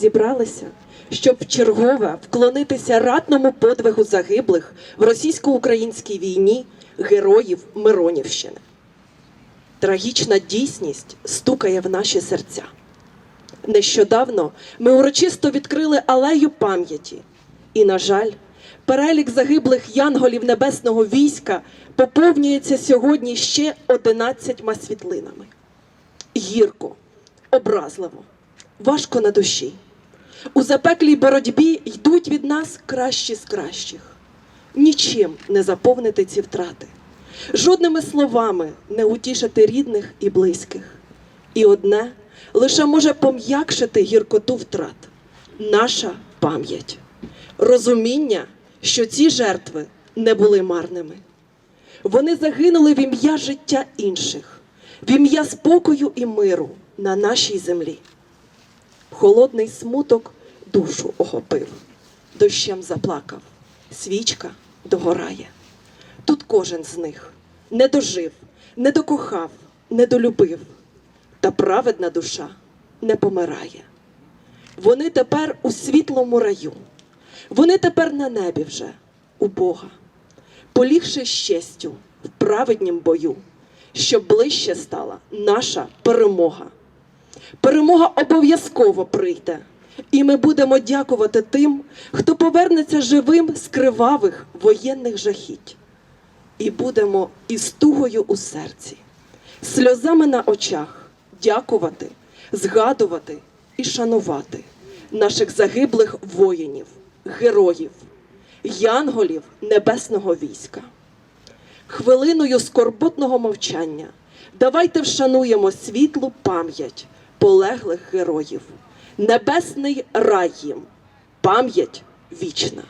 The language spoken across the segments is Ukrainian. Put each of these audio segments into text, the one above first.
зібралися, щоб вчергове вклонитися ратному подвигу загиблих в російсько-українській війні героїв Миронівщини. Трагічна дійсність стукає в наші серця. Нещодавно ми урочисто відкрили алею пам'яті, і, на жаль, перелік загиблих янголів небесного війська поповнюється сьогодні ще 11 світлинами. Гірко, образливо, важко на душі. У запеклій боротьбі йдуть від нас кращі з кращих. Нічим не заповнити ці втрати, жодними словами не утішити рідних і близьких. І одне лише може пом'якшити гіркоту втрат наша пам'ять, розуміння, що ці жертви не були марними. Вони загинули в ім'я життя інших, в ім'я спокою і миру на нашій землі. Холодний смуток душу охопив, дощем заплакав, свічка догорає. Тут кожен з них не дожив, не докохав, не долюбив, та праведна душа не помирає. Вони тепер у світлому раю, вони тепер на небі вже у Бога, полігши з честю в праведнім бою, щоб ближче стала наша перемога. Перемога обов'язково прийде, і ми будемо дякувати тим, хто повернеться живим з кривавих воєнних жахіть. І будемо із тугою у серці, сльозами на очах дякувати, згадувати і шанувати наших загиблих воїнів, героїв, янголів небесного війська. Хвилиною скорботного мовчання давайте вшануємо світлу пам'ять полеглих героїв, небесний рай їм, пам'ять вічна.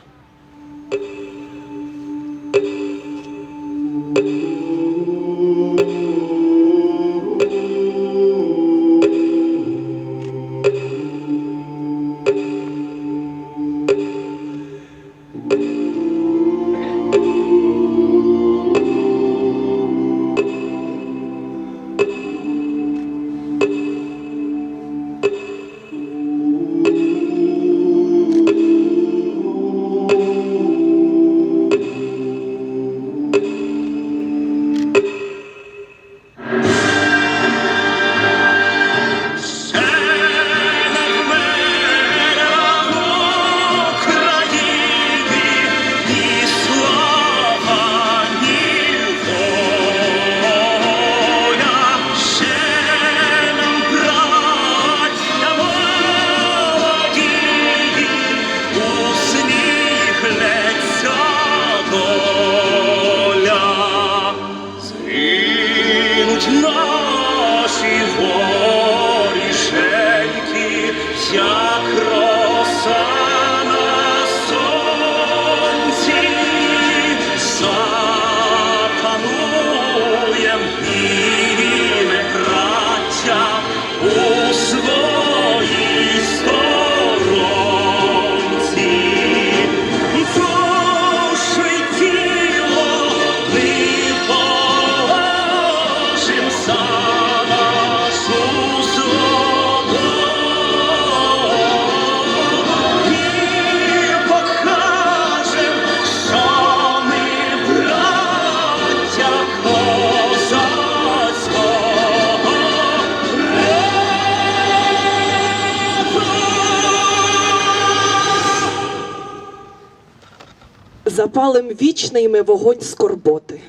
Запалим вічний ми вогонь скорботи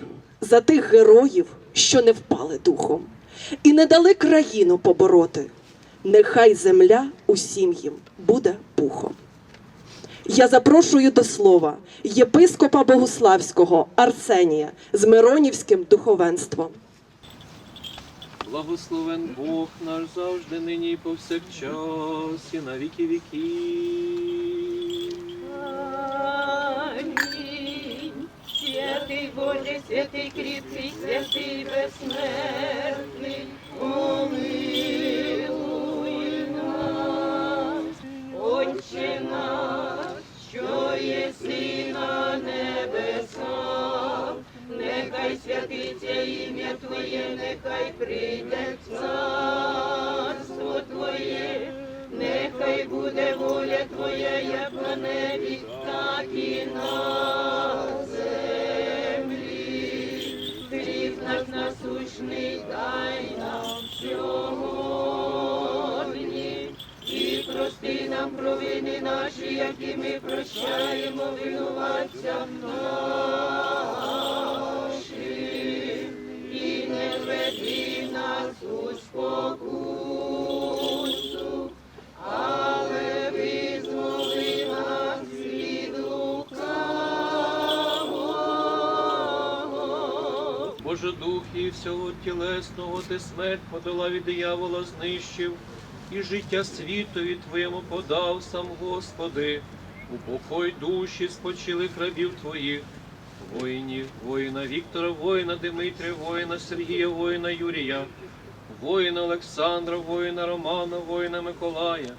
за тих героїв, що не впали духом, і не дали країну побороти. Нехай земля усім їм буде пухом. Я запрошую до слова єпископа Богуславського Арсенія з Миронівським духовенством. Благословен Бог наш завжди, нині і повсякчас, і на віки віків. Боже, святий кріпкий, святий безсмертний, помилуй нас, Отче наш, що є сина небеса, нехай святиться ім'я Твоє, нехай прийде царство Твоє, нехай буде воля Твоя, як на небі, так і на. Нам провини наші, які ми прощаємо винуватцям нашим. І не веди нас у спокусу, але визволи нас від лукавого. Боже дух і всього тілесного, ти смерть подолав і диявола знищив, і життя світові Твоєму подав сам Господи, упокой душі спочилих рабів Твоїх, воїнів, воїна Віктора, воїна Димитрія, воїна Сергія, воїна Юрія, воїна Олександра, воїна Романа, воїна Миколая,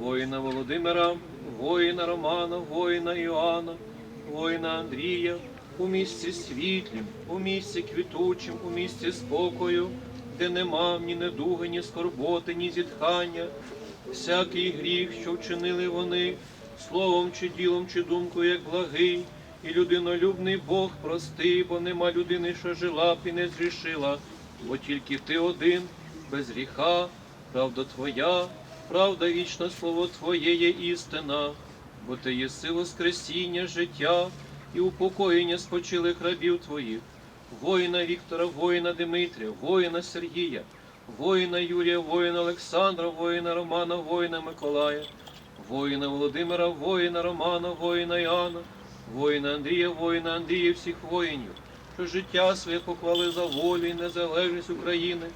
воїна Володимира, воїна Романа, воїна Іоанна, воїна Андрія, у місці світлім, у місці квітучим, у місці спокою, де нема ні недуги, ні скорботи, ні зітхання, всякий гріх, що вчинили вони, словом чи ділом, чи думкою, як благий, і людинолюбний Бог прости, бо нема людини, що жила б і не зрішила, бо тільки ти один, без гріха, правда Твоя, правда вічна слово Твоє є істина, бо ти єси воскресіння, життя і упокоєння спочилих рабів Твоїх, воїна Віктора, воїна Димитрія, воїна Сергія, воїна Юрія, воїна Олександра, воїна Романа, воїна Миколая, воїна Володимира, воїна Романа, воїна Іоанна, воїна Андрія, воїна Андрія, всіх воїнів, що життя своє поклали за волю і незалежність України.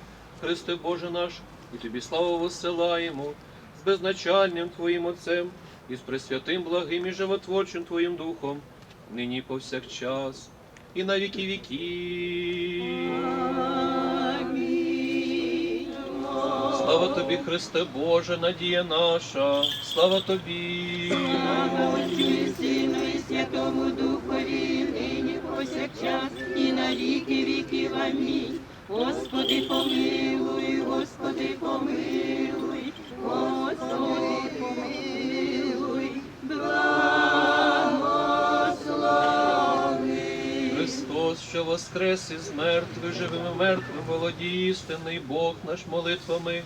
Христе Боже наш, і тобі славу воссилаємо з безначальним Твоїм Отцем і з пресвятим благим і животворчим Твоїм Духом, нині повсякчас, і на віки віків. Слава тобі, Христе Боже, надія наша, слава тобі. Отцю і Сину і Святому Духові, нині повсякчас і на віки віків. Амінь. Господи, помилуй, Господи, помилуй, Господи, помилуй, благослови. Христос, що воскрес із мертвих, живим і мертвим, володіє істинний Бог наш молитвами,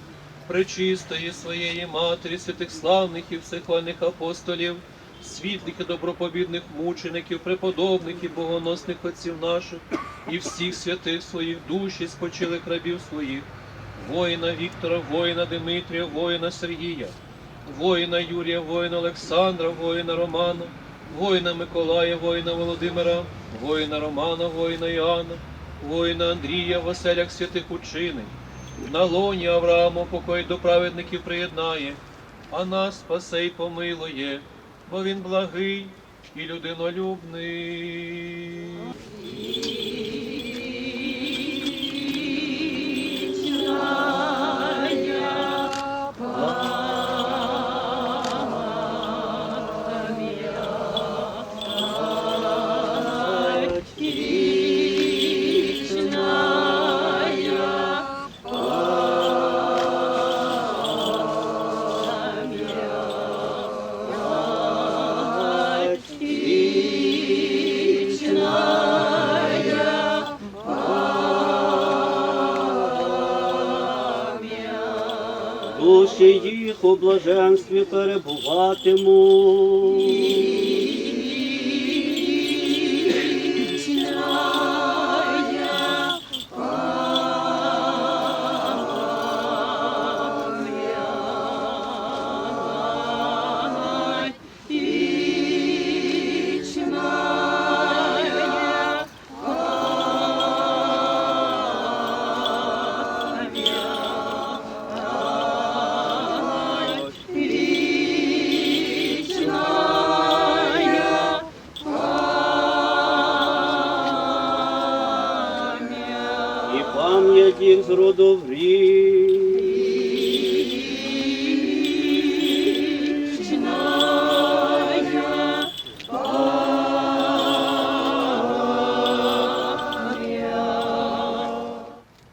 пречистої своєї Матері, святих славних і всехвальних апостолів, світлих і добропобідних мучеників, преподобних і богоносних отців наших, і всіх святих своїх душ і спочилих рабів своїх, воїна Віктора, воїна Димитрія, воїна Сергія, воїна Юрія, воїна Олександра, воїна Романа, воїна Миколая, воїна Володимира, воїна Романа, воїна Іоанна, воїна Андрія, в оселях святих учинень, на лоні Авраама покой до праведників приєднає, а нас спасе й помилує, бо він благий і людинолюбний. Душі блаженстві перебуватимуть. Пам'ять їх з роду в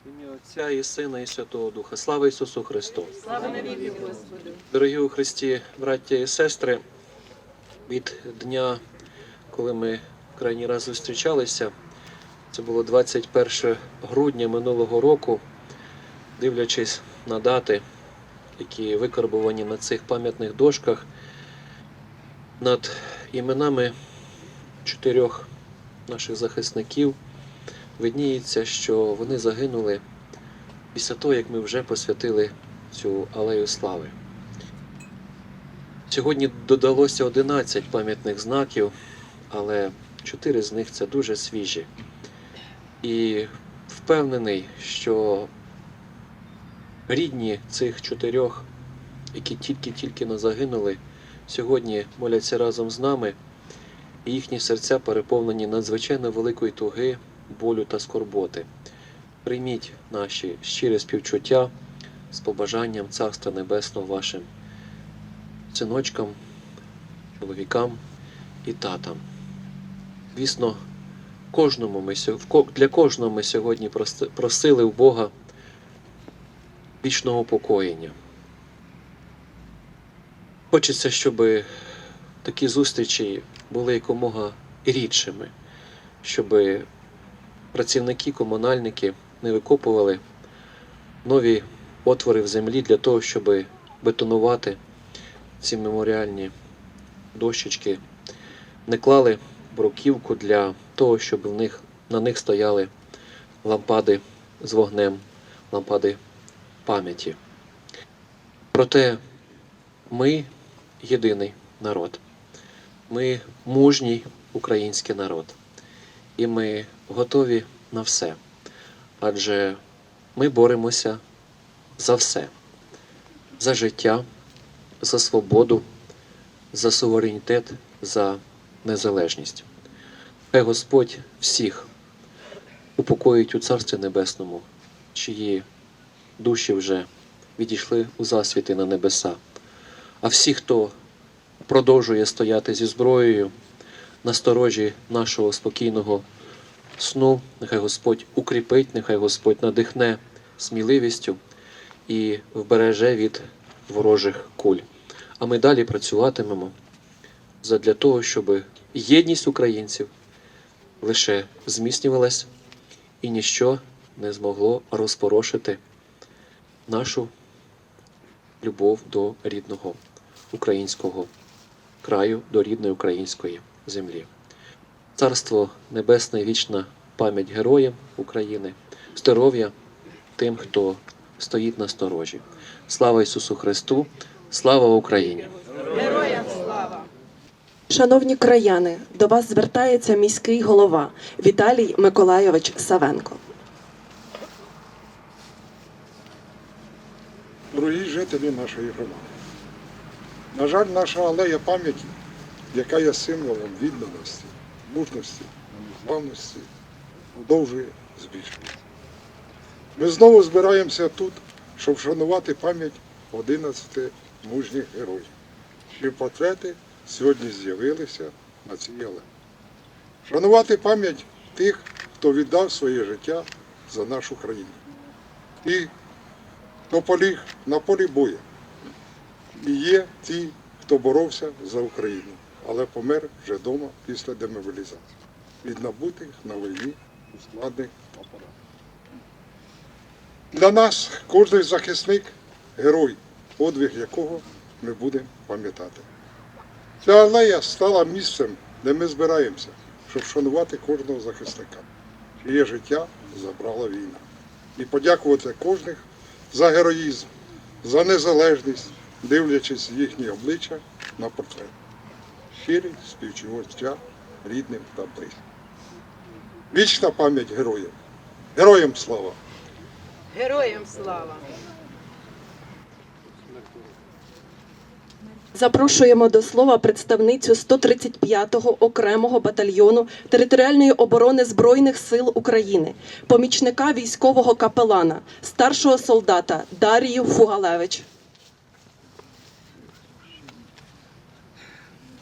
ім'я Отця і Сина, і Святого Духа. Слава Ісусу Христу! Слава навіки, Господи. Дорогі у Христі, браття і сестри, від Дня коли ми крайній раз зустрічалися, це було 21 грудня минулого року, дивлячись на дати, які викарбовані на цих пам'ятних дошках, над іменами чотирьох наших захисників видніється, що вони загинули після того, як ми вже посвятили цю алею слави. Сьогодні додалося 11 пам'ятних знаків, але 4 з них це дуже свіжі. І впевнений, що рідні цих чотирьох, які тільки-тільки не загинули, сьогодні моляться разом з нами, і їхні серця переповнені надзвичайно великої туги, болю та скорботи. Прийміть наші щирі співчуття з побажанням Царства Небесного вашим синочкам, чоловікам і татам. Звісно, кожному ми, для кожного ми сьогодні проси- просили у Бога вічного покоєння. Хочеться, щоб такі зустрічі були якомога рідшими, щоб працівники, комунальники не викопували нові отвори в землі для того, щоб бетонувати ці меморіальні дощечки, не клали бруківку для того, щоб в них, на них стояли лампади з вогнем, лампади пам'яті. Проте ми єдиний народ. Ми мужній український народ. І ми готові на все. Адже ми боремося за все, за життя, за свободу, за суверенітет, за незалежність. Хай Господь всіх упокоїть у Царстві Небесному, чиї душі вже відійшли у засвіти на небеса. А всі, хто продовжує стояти зі зброєю на сторожі нашого спокійного сну, нехай Господь укріпить, нехай Господь надихне сміливістю і вбереже від ворожих куль. А ми далі працюватимемо задля того, щоб єдність українців лише зміцнювалась і ніщо не змогло розпорошити нашу любов до рідного українського краю, до рідної української землі. Царство Небесне, вічна пам'ять героям України, здоров'я тим, хто стоїть на сторожі. Слава Ісусу Христу! Слава Україні! Шановні краяни, до вас звертається міський голова Віталій Миколайович Савенко. дорогі жителі нашої громади. На жаль, наша алея пам'яті, яка є символом відданості, мужності, незламності, продовжує збільшуватися. Ми знову збираємося тут, щоб вшанувати пам'ять 11 мужніх героїв, чиї портрети сьогодні з'явилися на цій алеї. Вшанувати пам'ять тих, хто віддав своє життя за нашу країну. І хто поліг на полі бою. І є ті, хто боровся за Україну, але помер вже вдома після демобілізації від набутих на війні складних апаратів. Для нас кожен захисник герой, подвиг якого ми будемо пам'ятати. Ця алея стала місцем, де ми збираємося, щоб шанувати кожного захисника, чиє життя забрала війна. І подякувати кожних за героїзм, за незалежність, дивлячись їхні обличчя на портрет. Щирі співчуття рідним та близьким. Вічна пам'ять героїв. Героям слава! Героям слава! Запрошуємо до слова представницю 135-го окремого батальйону територіальної оборони Збройних сил України, помічника військового капелана, старшого солдата Дарію Фугалевич.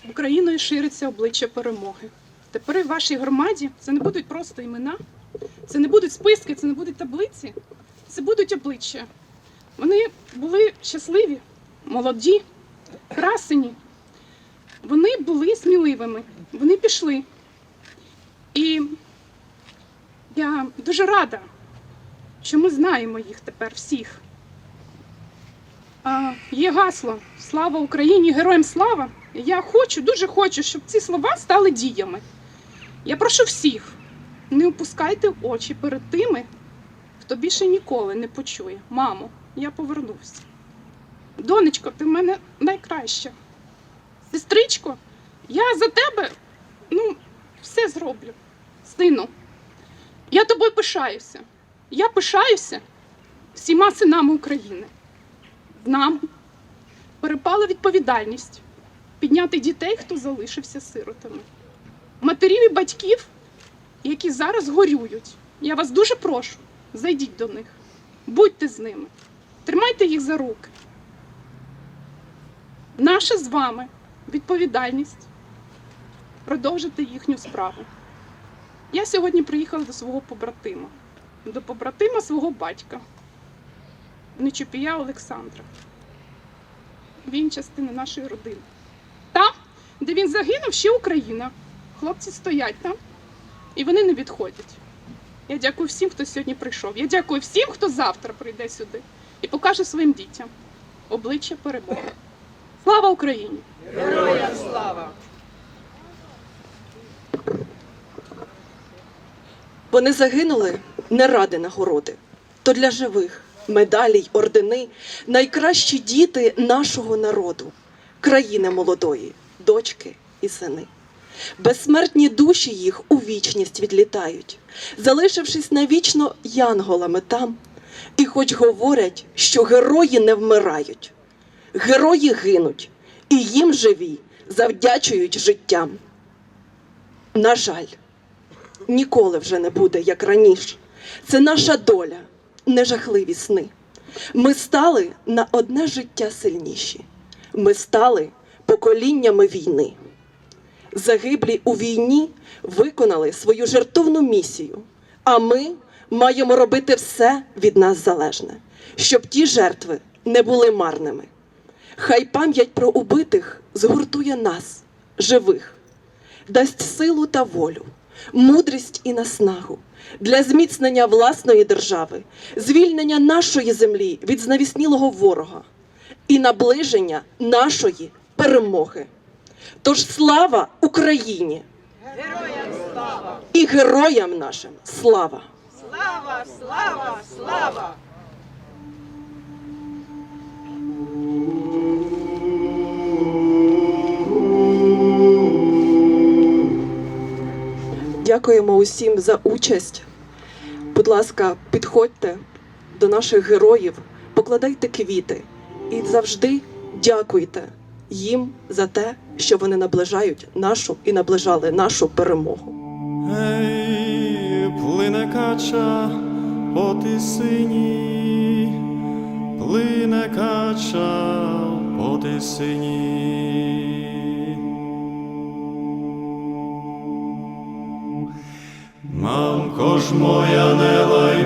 Україною шириться обличчя перемоги. Тепер в вашій громаді це не будуть просто імена, це не будуть списки, це не будуть таблиці, це будуть обличчя. Вони були щасливі, молоді, красені. Вони були сміливими. Вони пішли. І я дуже рада, що ми знаємо їх тепер всіх. А, є гасло Слава Україні! Героям слава! Я хочу, дуже хочу, щоб ці слова стали діями. Я прошу всіх, не опускайте очі перед тими, хто більше ніколи не почує. Мамо, я повернусь. Донечко, ти в мене найкраща. Сестричко, я за тебе ну, все зроблю. Сину, я тобою пишаюся. Я пишаюся всіма синами України. Нам перепала відповідальність підняти дітей, хто залишився сиротами. Матерів і батьків, які зараз горюють. Я вас дуже прошу, зайдіть до них, будьте з ними, тримайте їх за руки. Наша з вами відповідальність продовжити їхню справу. Я сьогодні приїхала до свого побратима, до побратима свого батька, Нечупія Олександра. Він частина нашої родини. Там, де він загинув, ще Україна. Хлопці стоять там і вони не відходять. Я дякую всім, хто сьогодні прийшов. Я дякую всім, хто завтра прийде сюди і покаже своїм дітям обличчя перемоги. Слава Україні! Героям слава! Вони загинули не ради нагороди, то для живих медалі й ордени найкращі діти нашого народу, країни молодої, дочки і сини. Безсмертні душі їх у вічність відлітають, залишившись навічно янголами там, і хоч говорять, що герої не вмирають, герої гинуть, і їм живі завдячують життям. На жаль, ніколи вже не буде, як раніше. Це наша доля, не жахливі сни. Ми стали на одне життя сильніші. Ми стали поколіннями війни. Загиблі у війні виконали свою жертовну місію, а ми маємо робити все від нас залежне, щоб ті жертви не були марними. Хай пам'ять про убитих згуртує нас, живих, дасть силу та волю, мудрість і наснагу для зміцнення власної держави, звільнення нашої землі від знавіснілого ворога і наближення нашої перемоги. Тож слава Україні! Героям слава! І героям нашим слава! Слава, слава, слава! Дякуємо усім за участь. Будь ласка, підходьте до наших героїв, покладайте квіти і завжди дякуйте їм за те, що вони наближають нашу і наближали нашу перемогу. Ей, плине кача по тисині, плине кача по тисині. Мамко ж моя не лай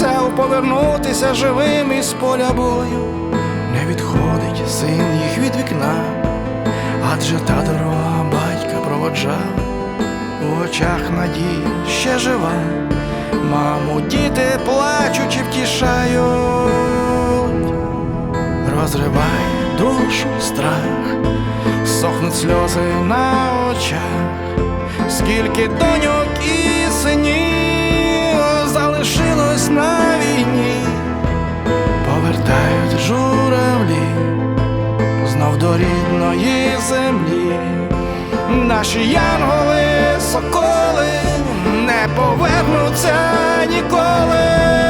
пообіцяв повернутися живим із поля бою. Не відходить син їх від вікна, адже та дорога батька проводжав, у очах надії ще жива. Маму, діти плачучи втішають розриває душу страх, сохнуть сльози на очах, скільки доньок і синів залишилось на війні, повертають журавлі знов до рідної землі, наші янголи, соколи не повернуться ніколи.